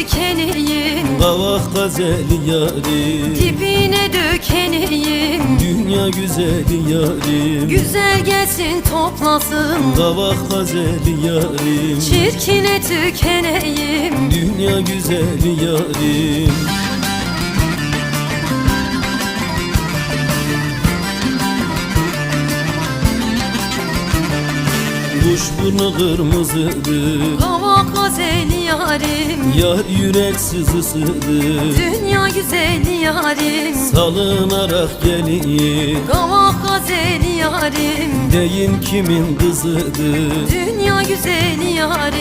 dikeneyim Kavak gazeli yarim. Dibine dökeneyim. Dünya güzeli yarim. Güzel gelsin toplasın. Kavak gazeli yarim. Çirkine tükeneyim. Dünya güzeli yarim Kuş burnu kırmızıdır. Kavak güzel yarim. Yar yürek sızısıdır. Dünya güzel yarim. Salınarak gelir Kavak güzel yarim. Deyin kimin kızıdır. Dünya güzel yarim